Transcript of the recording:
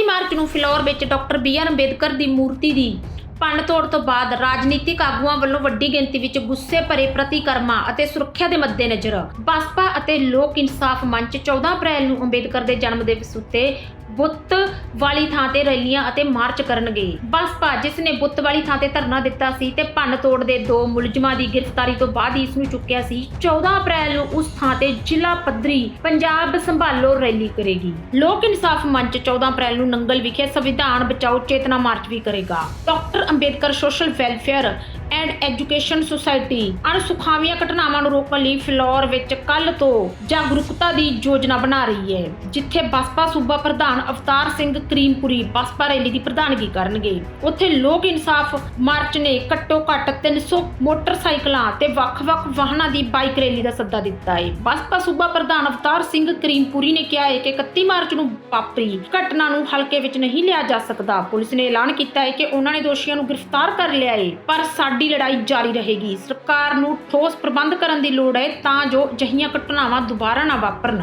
31 March ਨੂੰ ਫਿਲੌਰ ਵਿੱਚ doctor B R Ambedkar ਦੀ ਮੂਰਤੀ ਦੀ ਭੰਨ ਤੋੜ ਤੋਂ ਬਾਅਦ ਰਾਜਨੀਤਿਕ ਆਗੂਆਂ ਵੱਲੋਂ ਵੱਡੀ ਗਿਣਤੀ ਵਿੱਚ ਗੁੱਸੇ ਭਰੇ ਪ੍ਰਤੀਕਰਮਾਂ ਅਤੇ ਸੁਰੱਖਿਆ ਦੇ ਮੱਦੇਨਜ਼ਰ ਬਸਪਾ ਅਤੇ ਲੋਕ ਇਨਸਾਫ ਮੰਚ 14 ਅਪ੍ਰੈਲ ਨੂੰ ਅੰਬੇਦਕਰ ਦੇ ਜਨਮ ਦਿਵਸ ਉੱਤੇ ਬੁੱਤ ਵਾਲੀ ਥਾਂ ਤੇ ਰੈਲੀਆਂ ਅਤੇ ਮਾਰਚ ਕਰਨਗੇ। ਬਸਪਾ, ਜਿਸ ਨੇ ਬੁੱਤ ਵਾਲੀ ਥਾਂ ਤੇ ਧਰਨਾ ਦਿੱਤਾ ਸੀ ਤੇ ਭੰਨ ਤੋੜ ਦੇ ਦੋ ਮੁਲਜ਼ਮਾਂ ਦੀ ਗ੍ਰਿਫਤਾਰੀ ਤੋਂ ਬਾਅਦ ਹੀ ਇਸ ਨੂੰ ਚੁੱਕਿਆ ਸੀ 14 ਅਪ੍ਰੈਲ ਨੂੰ ਉਸ ਥਾਂ ਤੇ ਜ਼ਿਲ੍ਹਾ ਪੱਧਰੀ ਪੰਜਾਬ ਸੰਭਾਲੋ ਰੈਲੀ ਕਰੇਗੀ। ਲੋਕ ਇਨਸਾਫ ਮੰਚ 14 ਅਪ੍ਰੈਲ ਨੂੰ ਨੰਗਲ ਵਿਖੇ ਸੰਵਿਧਾਨ ਬਚਾਓ ਚੇਤਨਾ ਮਾਰਚ ਵੀ ਕਰੇਗਾ। Doctor Ambedkar social welfare and education society. ਅਣਸੁਖਾਵੀਆਂ ਘਟਨਾਵਾਂ ਨੂੰ ਰੋਕਣ ਲਈ ਫਲੋਰ ਵਿੱਚ ਕੱਲ ਤੋਂ ਜਾਗਰੂਕਤਾ ਦੀ ਯੋਜਨਾ ਬਣਾ ਰਹੀ ਹੈ, ਜਿੱਥੇ ਬਸਪਾ ਸੂਬਾ ਪ੍ਰਧਾਨ ਅਵਤਾਰ ਸਿੰਘ ਕਰੀਮਪੁਰੀ ਬਸਪਾ ਰੈਲੀ ਦੀ ਪ੍ਰਧਾਨਗੀ ਕਰਨਗੇ। ਉੱਥੇ ਲੋਕ ਇਨਸਾਫ ਮਾਰਚ ਨੇ ਘੱਟੋ ਘੱਟ 300 ਮੋਟਰਸਾਈਕਲਾਂ ਤੇ ਵੱਖ-ਵੱਖ ਵਾਹਨਾਂ ਦੀ ਬਾਈਕ ਰੈਲੀ ਦਾ ਸੱਦਾ ਦਿੱਤਾ ਹੈ। ਬਸਪਾ ਸੂਬਾ ਪ੍ਰਧਾਨ ਅਵਤਾਰ ਸਿੰਘ ਕਰੀਮਪੁਰੀ ਨੇ ਕਿਹਾ ਹੈ ਕਿ 31 ਮਾਰਚ ਨੂੰ ਵਾਪਰੀ ਘਟਨਾ ਨੂੰ ਹਲਕੇ ਵਿੱਚ ਨਹੀਂ ਲਿਆ ਜਾ ਸਕਦਾ। ਪੁਲਿਸ ਨੇ ਐਲਾਨ ਕੀਤਾ ਹੈ ਕਿ ਉਹਨਾਂ ਨੇ ਦੋਸ਼ੀਆਂ ਨੂੰ ਗ੍ਰਿਫਤਾਰ ਕਰ ਲਿਆ ਹੈ, ਪਰ ਸਾਡੇ ਸਾਡੀ ਲੜਾਈ ਜਾਰੀ ਰਹੇਗੀ। ਸਰਕਾਰ ਨੂੰ ਠੋਸ ਪ੍ਰਬੰਧ ਕਰਨ ਦੀ ਲੋੜ ਹੈ ਤਾਂ ਜੋ ਅਜਿਹੀਆਂ ਘਟਨਾਵਾਂ ਦੁਬਾਰਾ ਨਾ ਵਾਪਰਨ